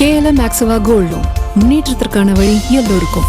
KLM மேக்ஸுவா gold முன்னேற்றத்திற்கான வழி எல்லோருக்கும்.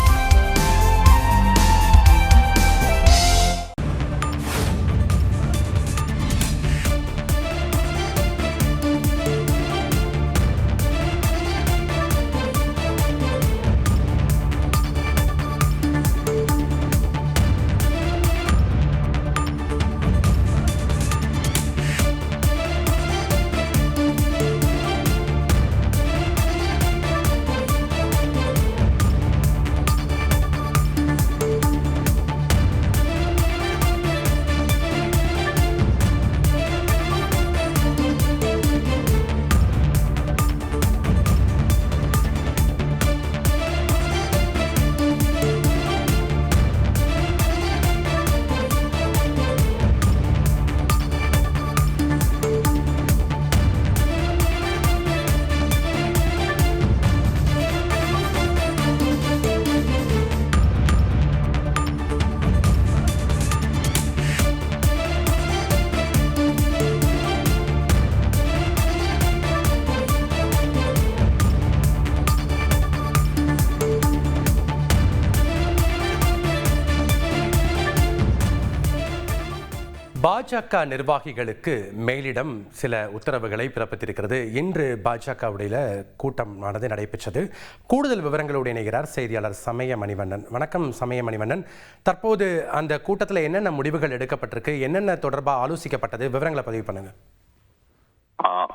பாஜக நிர்வாகிகளுக்கு மேலிடம் சில உத்தரவுகளை பிறப்பித்திருக்கிறது. இன்று பாஜகவுடைய கூட்டம் ஆனது நடைபெற்றது. கூடுதல் விவரங்களோடு இணைகிறார் செய்தியாளர் சமய மணிவண்ணன் வணக்கம் சமய மணிவண்ணன் தற்போது அந்த கூட்டத்தில் என்னென்ன முடிவுகள் எடுக்கப்பட்டிருக்கு? என்னென்ன தொடர்பாக ஆலோசிக்கப்பட்டது? விவரங்களை பதிவு பண்ணுங்க.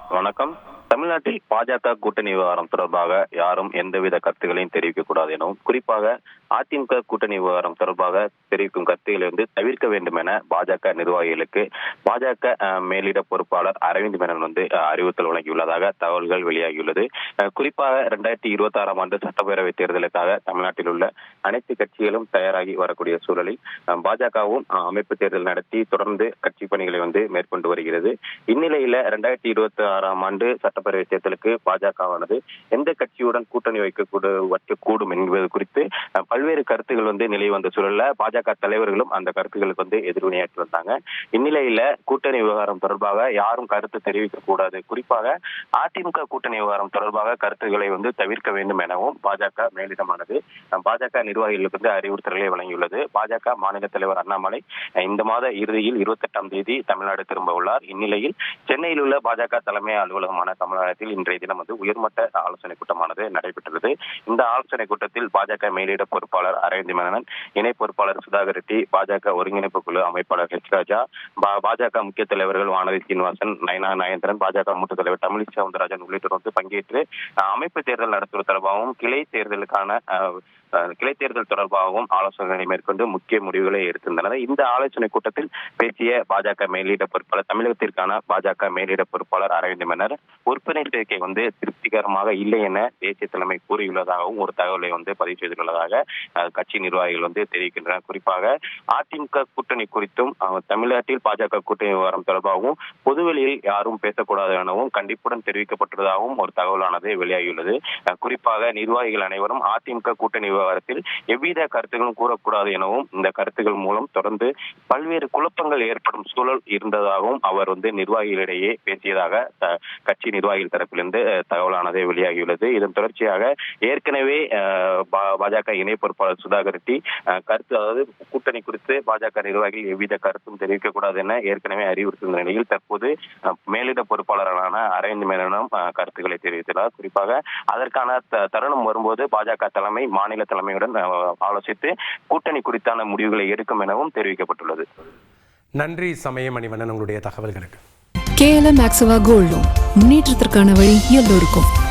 வணக்கம். தமிழ்நாட்டில் பாஜக கூட்டணி விவகாரம் தொடர்பாக யாரும் எந்தவித கருத்துக்களையும் தெரிவிக்கக்கூடாது எனவும் குறிப்பாக அதிமுக கூட்டணி விவகாரம் தொடர்பாக தெரிவிக்கும் கருத்துக்களை வந்து தவிர்க்க வேண்டும் என பாஜக நிர்வாகிகளுக்கு பாஜக மேலிட பொறுப்பாளர் அரவிந்த் மேனன் வந்து அறிவுறுத்தல் வழங்கியுள்ளதாக தகவல்கள் வெளியாகியுள்ளது. குறிப்பாக இரண்டாயிரத்தி இருபத்தி ஆறாம் ஆண்டு சட்டப்பேரவை தேர்தலுக்காக தமிழ்நாட்டில் உள்ள அனைத்து கட்சிகளும் தயாராகி வரக்கூடிய சூழலில் பாஜகவும் அமைப்பு தேர்தல் நடத்தி தொடர்ந்து கட்சி பணிகளை வந்து மேற்கொண்டு வருகிறது. இந்நிலையில இரண்டாயிரத்தி இருபத்தி ஆறாம் ஆண்டு சட்டப்பேரவை தேர்தலுக்கு பாஜகவானது எந்த கட்சியுடன் கூட்டணி வைக்கக்கூட வைக்கக்கூடும் என்பது குறித்து பல்வேறு கருத்துகள் வந்து நிலை வந்த சூழல்ல பாஜக தலைவர்களும் அந்த கருத்துக்களுக்கு வந்து எதிர்வினையாற்றி வந்தாங்க. இந்நிலையில கூட்டணி விவகாரம் தொடர்பாக யாரும் கருத்து தெரிவிக்க கூடாது. குறிப்பாக அதிமுக கூட்டணி விவகாரம் தொடர்பாக கருத்துக்களை வந்து தவிர்க்க வேண்டும் எனவும் பாஜக மேலிடமானது பாஜக நிர்வாகிகளுக்கு வந்து அறிவுறுத்தல்களை வழங்கியுள்ளது. பாஜக மாநில தலைவர் அண்ணாமலை இந்த மாத இறுதியில் இருபத்தி எட்டாம் தேதி தமிழ்நாடு திரும்ப உள்ளார். இந்நிலையில் சென்னையில் உள்ள பாஜக தலைமை அலுவலகமான கமலத்தில் இன்றைய தினம் வந்து உயர்மட்ட ஆலோசனை கூட்டமானது நடைபெற்றது இந்த ஆலோசனை கூட்டத்தில் பாஜக மேலிட பொறுப்பாளர் அரவிந்த் மேனன் இணை பொறுப்பாளர் சுதாகர் ரெட்டி பாஜக ஒருங்கிணைப்பு குழு அமைப்பாளர் ஹெச் ராஜா பாஜக முக்கிய தலைவர்கள் வானதி சீனிவாசன் நயனா நயந்திரன் பாஜக மூத்த தலைவர் தமிழிசை சவுந்தரராஜன் உள்ளிட்டோர் வந்து பங்கேற்று அமைப்பு தேர்தல் நடத்துவது தொடர்பாகவும் கிளை தேர்தலுக்கான அஹ், கிளை தேர்தல் தொடர்பாகவும் ஆலோசனை மேற்கொண்டு முக்கிய முடிவுகளை எடுத்திருந்தனர். இந்த ஆலோசனை கூட்டத்தில் பேசிய பாஜக மேலிட பொறுப்பாளர் தமிழகத்திற்கான பாஜக மேலிட பொறுப்பாளர் அரவிந்த் மன்னர் உறுப்பினர் சேர்க்கை வந்து திருப்திகரமாக இல்லை என தேசிய தலைமை கூறியுள்ளதாகவும் ஒரு தகவலை வந்து பதிவு செய்துள்ளதாக கட்சி நிர்வாகிகள் வந்து தெரிவிக்கின்றனர். குறிப்பாக அதிமுக கூட்டணி குறித்தும் தமிழ்நாட்டில் பாஜக கூட்டணி விவகாரம் தொடர்பாகவும் பொதுவெளியில் யாரும் பேசக்கூடாது எனவும் கண்டிப்புடன் தெரிவிக்கப்பட்டுள்ளதாகவும் ஒரு தகவலானது வெளியாகியுள்ளது. குறிப்பாக நிர்வாகிகள் அனைவரும் அதிமுக கூட்டணி விவகாரத்தில் எவ்வித கருத்துகளும் கூறக்கூடாது எனவும் இந்த கருத்துக்கள் மூலம் தொடர்ந்து பல்வேறு குழப்பங்கள் ஏற்படும் சூழல் இருந்ததாகவும் அவர் வந்து நிர்வாகிகளிடையே பேசியதாக கட்சி நிர்வாகிகள் தரப்பிலிருந்து தகவலானது வெளியாகியுள்ளது. இதன் தொடர்ச்சியாக ஏற்கனவே பாஜக இணை பொறுப்பாளர் சுதாகர் ரெட்டி கருத்து அதாவது கூட்டணி குறித்து பாஜக நிர்வாகிகள் எவ்வித கருத்தும் தெரிவிக்கக்கூடாது என ஏற்கனவே அறிவுறுத்திய நிலையில் தற்போது மேலிட பொறுப்பாளரான அரவிந்த் மேனனும் கருத்துக்களை தெரிவித்துள்ளார். குறிப்பாக அதற்கான தருணம் வரும்போது பாஜக தலைமை மாநில தலைமையுடன் ஆலோசித்து கூட்டணி குறித்தான முடிவுகளை எடுக்கும் எனவும் தெரிவிக்கப்பட்டுள்ளது. நன்றி சமய மணிவண்ணன் உங்களுடைய தகவல்களுக்கு. KLM Maxiva gold loan. முன்னேற்றத்திற்கான வழி எல்லோருக்கும்.